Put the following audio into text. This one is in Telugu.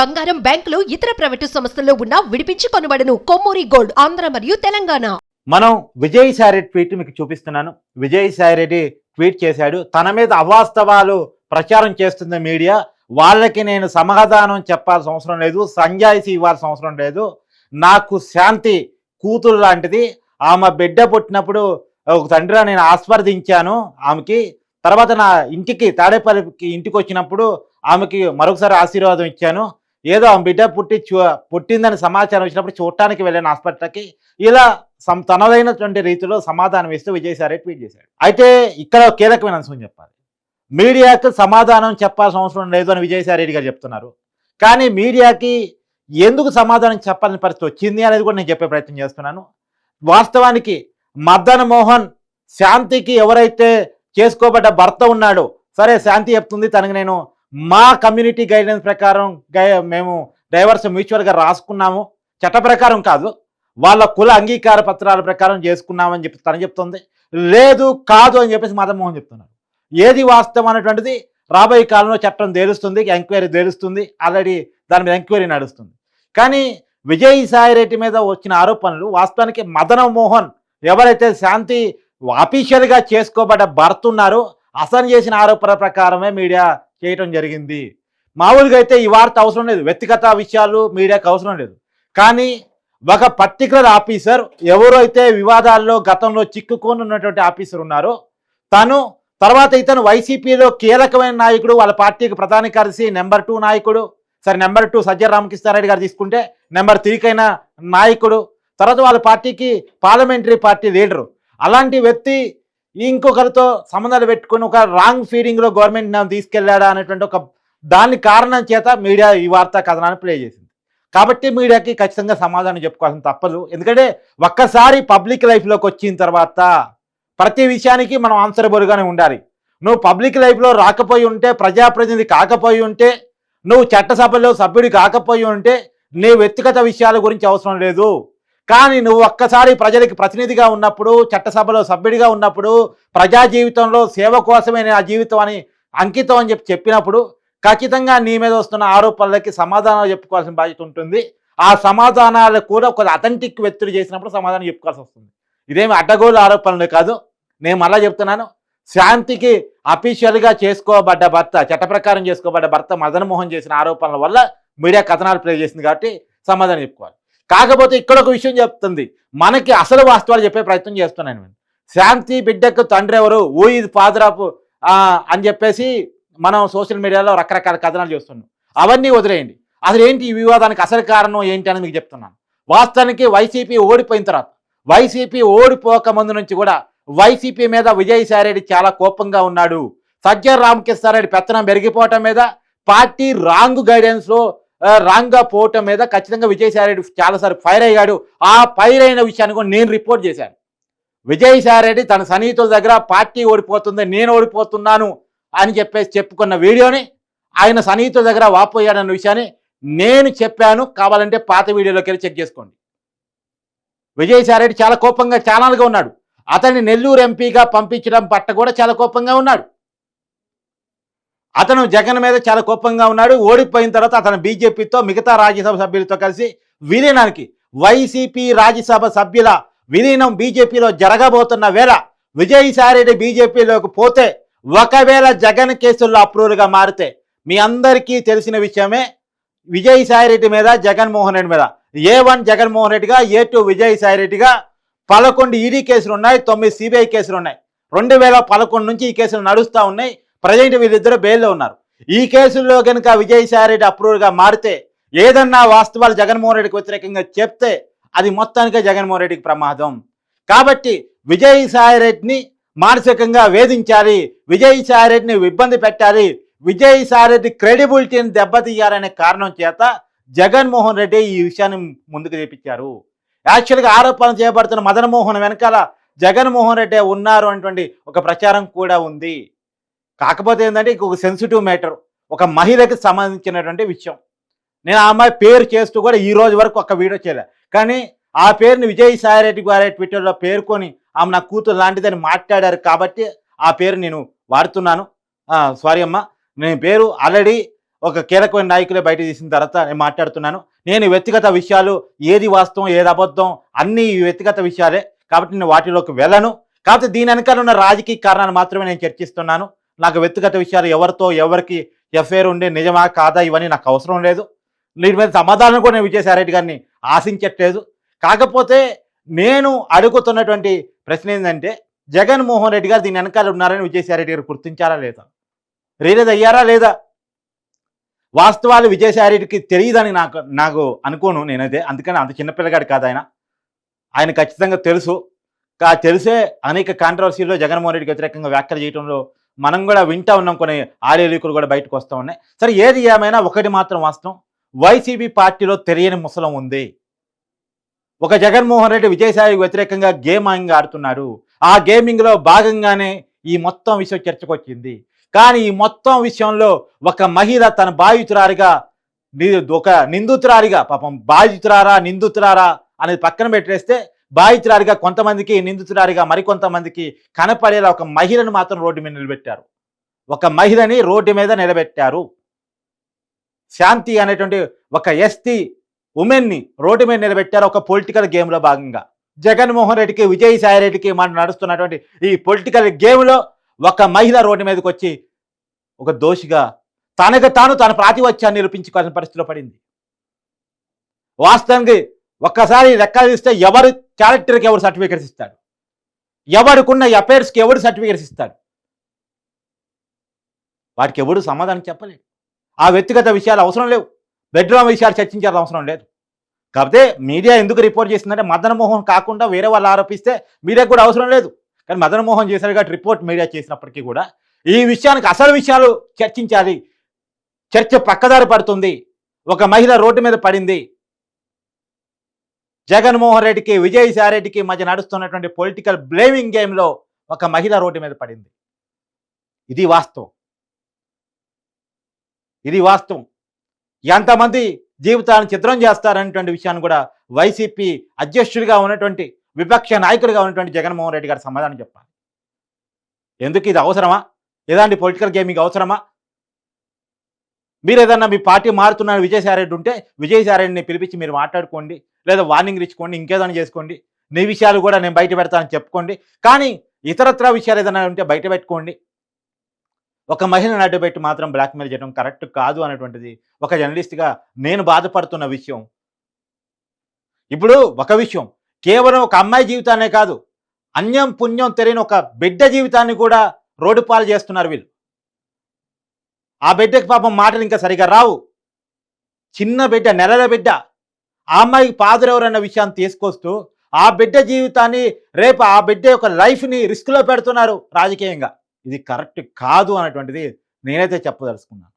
బంగారం బ్యాంకులు ఇతర ప్రైవేటు సంస్థల్లో ఉన్న విడిపించి కొనబడను. కొమ్మూరి గోల్డ్ ఆంధ్ర మరియు తెలంగాణ. మనం విజయసాయి రెడ్డి ట్వీట్ మీకు చూపిస్తున్నాను. విజయసాయి రెడ్డి ట్వీట్ చేశాడు. తన మీద అవాస్తవాలు ప్రచారం చేస్తుంది మీడియా. వాళ్ళకి నేను సమాధానం చెప్పాల్సిన అవసరం లేదు. సంజాయిషి ఇవ్వాల్సిన అవసరం లేదు. నాకు శాంతి కూతురు లాంటిది. ఆమె బిడ్డ పుట్టినప్పుడు ఒక తండ్రిగా నేను ఆస్వాదించాను ఆమెకి. తర్వాత నా ఇంటికి తాడేపల్లికి ఇంటికి వచ్చినప్పుడు ఆమెకి మరొకసారి ఆశీర్వాదం ఇచ్చాను. ఏదో ఆమె బిడ్డ పుట్టి చూ పుట్టిందని సమాచారం వచ్చినప్పుడు చూడటానికి వెళ్ళిన హాస్పిటల్కి ఇలా సం తనదైనటువంటి రీతిలో సమాధానం ఇస్తూ విజయసాయి ట్వీట్ చేశాడు. అయితే ఇక్కడ కీలకమైన అంశం చెప్పాలి. మీడియాకు సమాధానం చెప్పాల్సిన అవసరం లేదు అని విజయసాయి రెడ్డి గారు చెప్తున్నారు. కానీ మీడియాకి ఎందుకు సమాధానం చెప్పాలని పరిస్థితి వచ్చింది అనేది కూడా నేను చెప్పే ప్రయత్నం చేస్తున్నాను. వాస్తవానికి మదన్ మోహన్ శాంతికి ఎవరైతే చేసుకోబడ్డ భర్త ఉన్నాడో సరే శాంతి చెప్తుంది తనకి నేను మా కమ్యూనిటీ గైడెన్స్ ప్రకారం గై మేము డైవర్స్ మ్యూచువల్గా రాసుకున్నాము. చట్ట ప్రకారం కాదు. వాళ్ళ కుల అంగీకార పత్రాల ప్రకారం చేసుకున్నామని చెప్పి తను చెప్తుంది. లేదు కాదు అని చెప్పేసి మదన్ మోహన్ చెప్తున్నారు. ఏది వాస్తవం అనేటువంటిది రాబోయే కాలంలో చట్టం తేలుస్తుంది ఎంక్వైరీ తేలుస్తుంది. ఆల్రెడీ దాని మీద ఎంక్వైరీ నడుస్తుంది. కానీ విజయసాయి రెడ్డి మీద వచ్చిన ఆరోపణలు వాస్తవానికి మదన మోహన్ ఎవరైతే శాంతి అఫీషియల్గా చేసుకోబడ్డ భర్త ఉన్నారో అసలు చేసిన ఆరోపణల ప్రకారమే మీడియా చేయటం జరిగింది. మామూలుగా అయితే ఈ వార్త అవసరం లేదు. వ్యక్తిగత విషయాలు మీడియాకు అవసరం లేదు. కానీ ఒక పర్టికులర్ ఆఫీసర్ ఎవరైతే వివాదాల్లో గతంలో చిక్కుకొని ఉన్నటువంటి ఆఫీసర్ ఉన్నారో తను తర్వాత ఇతను వైసీపీలో కీలకమైన నాయకుడు వాళ్ళ పార్టీకి ప్రధాన కార్యదర్శి నెంబర్ టూ నాయకుడు సరే నెంబర్ టూ సజ్జల రామకృష్ణారెడ్డి గారు తీసుకుంటే నెంబర్ త్రీకైన నాయకుడు తర్వాత వాళ్ళ పార్టీకి పార్లమెంటరీ పార్టీ లీడరు. అలాంటి వ్యక్తి ఇంకొకరితో సంబంధాలు పెట్టుకొని ఒక రాంగ్ ఫీలింగ్లో గవర్నమెంట్ నన్ను తీసుకెళ్ళాడా అనేటువంటి ఒక దాని కారణం చేత మీడియా ఈ వార్తా కథనాన్ని ప్లే చేసింది. కాబట్టి మీడియాకి ఖచ్చితంగా సమాధానం చెప్పుకోవాల్సిన తప్పదు. ఎందుకంటే ఒక్కసారి పబ్లిక్ లైఫ్లోకి వచ్చిన తర్వాత ప్రతి విషయానికి మనం ఆన్సరబుల్గానే ఉండాలి. నువ్వు పబ్లిక్ లైఫ్లో రాకపోయి ఉంటే ప్రజాప్రతినిధి కాకపోయి ఉంటే నువ్వు చట్టసభలో సభ్యుడి కాకపోయి ఉంటే నీ వ్యక్తిగత విషయాల గురించి అవసరం లేదు. కానీ నువ్వు ఒక్కసారి ప్రజలకి ప్రతినిధిగా ఉన్నప్పుడు చట్టసభలో సభ్యుడిగా ఉన్నప్పుడు ప్రజా జీవితంలో సేవ కోసమే నా జీవితం అని అంకితం అని చెప్పి చెప్పినప్పుడు ఖచ్చితంగా నీ మీద వస్తున్న ఆరోపణలకి సమాధానాలు చెప్పుకోవాల్సిన బాధ్యత ఉంటుంది. ఆ సమాధానాలు కూడా ఒక అథెంటిక్ వ్యక్తులు చేసినప్పుడు సమాధానం చెప్పుకోవాల్సి వస్తుంది. ఇదేమి అడ్డగోలు ఆరోపణలు కాదు. నేను మళ్ళా చెప్తున్నాను. శాంతికి అఫీషియల్గా చేసుకోబడ్డ భర్త చట్ట ప్రకారం చేసుకోబడ్డ భర్త మదన్మోహన్ చేసిన ఆరోపణల వల్ల మీడియా కథనాలు ప్లే చేసింది కాబట్టి సమాధానం చెప్పుకోవాలి. కాకపోతే ఇక్కడ ఒక విషయం చెప్తుంది. మనకి అసలు వాస్తవాలు చెప్పే ప్రయత్నం చేస్తున్నాను నేను. శాంతి బిడ్డకు తండ్రి ఎవరు? ఊ ఇది ఫాదర్ ఆఫ్ అని చెప్పేసి మనం సోషల్ మీడియాలో రకరకాల కథనాలు చేస్తున్నాం. అవన్నీ వదిలేయండి. అసలు ఏంటి ఈ వివాదానికి అసలు కారణం ఏంటి అని మీకు చెప్తున్నాను. వాస్తవానికి వైసీపీ ఓడిపోయిన తర్వాత వైసీపీ ఓడిపోక ముందు నుంచి కూడా వైసీపీ మీద విజయసాయిరెడ్డి చాలా కోపంగా ఉన్నాడు. సజ్జ రామకృష్ణారెడ్డి పెత్తనం పెరిగిపోవటం మీద పార్టీ రాంగ్ గైడెన్స్లో రాంగ్గా పోవటం మీద ఖచ్చితంగా విజయసాయిరెడ్డి చాలాసార్లు ఫైర్ అయ్యాడు. ఆ ఫైర్ అయిన విషయాన్ని కూడా నేను రిపోర్ట్ చేశాను. విజయసాయిరెడ్డి తన సన్నిహితుల దగ్గర పార్టీ ఓడిపోతుంది నేను ఓడిపోతున్నాను అని చెప్పేసి చెప్పుకున్న వీడియోని ఆయన సన్నిహితుల దగ్గర వాపోయాడన్న విషయాన్ని నేను చెప్పాను. కావాలంటే పాత వీడియోలోకి వెళ్ళి చెక్ చేసుకోండి. విజయసాయిరెడ్డి చాలా కోపంగా ఛానల్గా ఉన్నాడు. అతన్ని నెల్లూరు ఎంపీగా పంపించడం పట్ల కూడా చాలా కోపంగా ఉన్నాడు. అతను జగన్ మీద చాలా కోపంగా ఉన్నాడు. ఓడిపోయిన తర్వాత అతను బీజేపీతో మిగతా రాజ్యసభ సభ్యులతో కలిసి విలీనానికి వైసీపీ రాజ్యసభ సభ్యుల విలీనం బీజేపీలో జరగబోతున్న వేళ విజయసాయిరెడ్డి బీజేపీలోకి పోతే ఒకవేళ జగన్ కేసుల్లో అప్రూవల్గా మారితే మీ అందరికీ తెలిసిన విషయమే విజయసాయిరెడ్డి మీద జగన్మోహన్ రెడ్డి మీద. ఏ వన్ జగన్మోహన్ రెడ్డిగా ఏ టూ విజయసాయిరెడ్డిగా పదకొండు ఈడీ కేసులు ఉన్నాయి తొమ్మిది సిబిఐ కేసులు ఉన్నాయి రెండు వేల పదకొండు నుంచి ఈ కేసులు నడుస్తూ ఉన్నాయి. ప్రజెంట్ వీళ్ళిద్దరు బెయిల్లో ఉన్నారు. ఈ కేసుల్లో కనుక విజయసాయిరెడ్డి అప్రూవల్గా మారితే ఏదన్నా వాస్తవాలు జగన్మోహన్ రెడ్డికి వ్యతిరేకంగా చెప్తే అది మొత్తానికే జగన్మోహన్ రెడ్డికి ప్రమాదం. కాబట్టి విజయసాయిరెడ్డిని మానసికంగా వేధించాలి విజయసాయిరెడ్డిని ఇబ్బంది పెట్టాలి విజయసాయిరెడ్డి క్రెడిబిలిటీని దెబ్బతీయాలనే కారణం చేత జగన్మోహన్ రెడ్డి ఈ విషయాన్ని ముందుకు తెప్పించారు. యాక్చువల్గా ఆరోపణలు చేయబడుతున్న మదన్మోహన్ వెనకాల జగన్మోహన్ రెడ్డి ఉన్నారు అనేటువంటి ఒక ప్రచారం కూడా ఉంది. కాకపోతే ఏంటంటే ఇంకొక సెన్సిటివ్ మ్యాటర్ ఒక మహిళకి సంబంధించినటువంటి విషయం. నేను ఆ అమ్మాయి పేరు చేస్తూ కూడా ఈ రోజు వరకు ఒక వీడియో చేయలే. కానీ ఆ పేరుని విజయసాయి రెడ్డి గారి ట్విట్టర్లో పేర్కొని ఆమె నా కూతురు లాంటిదని మాట్లాడారు కాబట్టి ఆ పేరు నేను వాడుతున్నాను. సారీ అమ్మ. నేను పేరు ఆల్రెడీ ఒక కీలకమైన నాయకులే బయట తీసిన తర్వాత నేను మాట్లాడుతున్నాను. నేను వ్యక్తిగత విషయాలు ఏది వాస్తవం ఏది అబద్ధం అన్నీ వ్యక్తిగత విషయాలే కాబట్టి నేను వాటిలోకి వెళ్ళను. కాకపోతే దీని వెనకాల ఉన్న రాజకీయ కారణాలు మాత్రమే నేను చర్చిస్తున్నాను. నాకు వ్యక్తిగత విషయాలు ఎవరితో ఎవరికి ఎఫ్ఐఆర్ ఉండే నిజమా కాదా ఇవన్నీ నాకు అవసరం లేదు. దీని మీద సమాధానం కూడా నేను విజయసాయిరెడ్డి గారిని ఆశించట్లేదు. కాకపోతే నేను అడుగుతున్నటువంటి ప్రశ్న ఏంటంటే జగన్మోహన్ రెడ్డి గారు దీని వెనకాల ఉన్నారని విజయసాయిరెడ్డి గారు గుర్తించారా లేదా? రియలైజ్ అయ్యారా లేదా? వాస్తవాలు విజయసాయిరెడ్డికి తెలియదని నాకు నాకు అనుకోను నేనైతే. అందుకని అంత చిన్నపిల్లగాడు కాదు ఆయన. ఆయన ఖచ్చితంగా తెలుసు. కా తెలిసే అనేక కాంట్రవర్సీలో జగన్మోహన్ రెడ్డికి వ్యతిరేకంగా వ్యాఖ్యలు చేయడంలో మనం కూడా వింటా ఉన్నాం కొన్ని ఆడియో కూడా బయటకు వస్తూ ఉన్నాయి. సరే ఏది ఏమైనా ఒకటి మాత్రం వాస్తవం. వైసీపీ పార్టీలో తెలియని ముసలం ఉంది. ఒక జగన్మోహన్ రెడ్డి విజయసాయికి వ్యతిరేకంగా గేమింగ్ ఆడుతున్నాడు. ఆ గేమింగ్లో భాగంగానే ఈ మొత్తం విషయం చర్చకు వచ్చింది కానీ ఈ మొత్తం విషయంలో ఒక మహిళ తన బాధితురారిగా ఒక నిందితురారిగా పాపం బాధితురారా నిందితురారా అనేది పక్కన పెట్టేస్తే బాధితురాలిగా కొంతమందికి నిందితురారిగా మరికొంతమందికి కనపడేలా ఒక మహిళను మాత్రం రోడ్డు మీద నిలబెట్టారు. ఒక మహిళని రోడ్డు మీద నిలబెట్టారు. శాంతి అనేటువంటి ఒక ఎస్టీ ఉమెన్ని రోడ్డు మీద నిలబెట్టారు ఒక పొలిటికల్ గేమ్లో భాగంగా. జగన్మోహన్ రెడ్డికి విజయసాయి రెడ్డికి మనం నడుస్తున్నటువంటి ఈ పొలిటికల్ గేమ్లో ఒక మహిళ రోడ్డు మీదకి వచ్చి ఒక దోషిగా తనకు తాను తన ప్రాతివత్యాన్ని నిరూపించుకోవాల్సిన పరిస్థితిలో పడింది. వాస్తవానికి ఒక్కసారి లెక్కలు తీస్తే ఎవరు క్యారెక్టర్కి ఎవరు సర్టిఫికేట్స్ ఇస్తాడు? ఎవరికున్న అఫైర్స్కి ఎవరు సర్టిఫికేట్స్ ఇస్తాడు? వాటికి ఎవడు సమాధానం చెప్పలేదు. ఆ వ్యక్తిగత విషయాలు అవసరం లేవు. బెడ్రూమ్ విషయాలు చర్చించాల్సిన అవసరం లేదు. కాకపోతే మీడియా ఎందుకు రిపోర్ట్ చేసిందంటే మదన్ మోహన్ కాకుండా వేరే వాళ్ళు ఆరోపిస్తే మీడియాకు కూడా అవసరం లేదు. కానీ మదన్ మోహన్ చేశారు కాబట్టి రిపోర్ట్ మీడియా చేసినప్పటికీ కూడా ఈ విషయానికి అసలు విషయాలు చర్చించాలి. చర్చ పక్కదారి పడుతుంది. ఒక మహిళ రోడ్డు మీద పడింది. జగన్మోహన్ రెడ్డికి విజయసాయి రెడ్డికి మధ్య నడుస్తున్నటువంటి పొలిటికల్ బ్లేమింగ్ గేమ్లో ఒక మహిళ రోడ్డు మీద పడింది. ఇది వాస్తవం. ఇది వాస్తవం. ఎంతమంది జీవితాలను చిత్రం చేస్తారనేటువంటి విషయాన్ని కూడా వైసీపీ అధ్యక్షుడిగా ఉన్నటువంటి విపక్ష నాయకుడిగా ఉన్నటువంటి జగన్మోహన్ రెడ్డి గారు సమాధానం చెప్పాలి. ఎందుకు ఇది అవసరమా? ఇలాంటి పొలిటికల్ గేమింగ్ అవసరమా? మీరు ఏదన్నా మీ పార్టీ మారుతున్న విజయసాయిరెడ్డి ఉంటే విజయసాయిరెడ్డిని పిలిపించి మీరు మాట్లాడుకోండి లేదా వార్నింగ్ ఇచ్చుకోండి ఇంకేదైనా చేసుకోండి. నీ విషయాలు కూడా నేను బయట పెడతానని చెప్పుకోండి. కానీ ఇతరత్ర విషయాలు ఏదైనా ఉంటే బయట పెట్టుకోండి. ఒక మహిళను అడ్డుపెట్టి మాత్రం బ్లాక్మెయిల్ చేయడం కరెక్ట్ కాదు అనేటువంటిది ఒక జర్నలిస్ట్గా నేను బాధపడుతున్న విషయం. ఇప్పుడు ఒక విషయం కేవలం ఒక అమ్మాయి జీవితాన్నే కాదు అన్యం పుణ్యం తెలియని ఒక బిడ్డ జీవితాన్ని కూడా రోడ్డు పాలు చేస్తున్నారు వీళ్ళు. ఆ బిడ్డకి పాపం మాటలు ఇంకా సరిగా రావు. చిన్న బిడ్డ నెలల బిడ్డ. ఆ అమ్మాయికి పాదురెవరన్న విషయాన్ని తీసుకొస్తూ ఆ బిడ్డ జీవితాన్ని రేపు ఆ బిడ్డ యొక్క లైఫ్ని రిస్క్లో పెడుతున్నారు రాజకీయంగా. ఇది కరెక్ట్ కాదు అనేటువంటిది నేనైతే చెప్పదలుచుకున్నాను.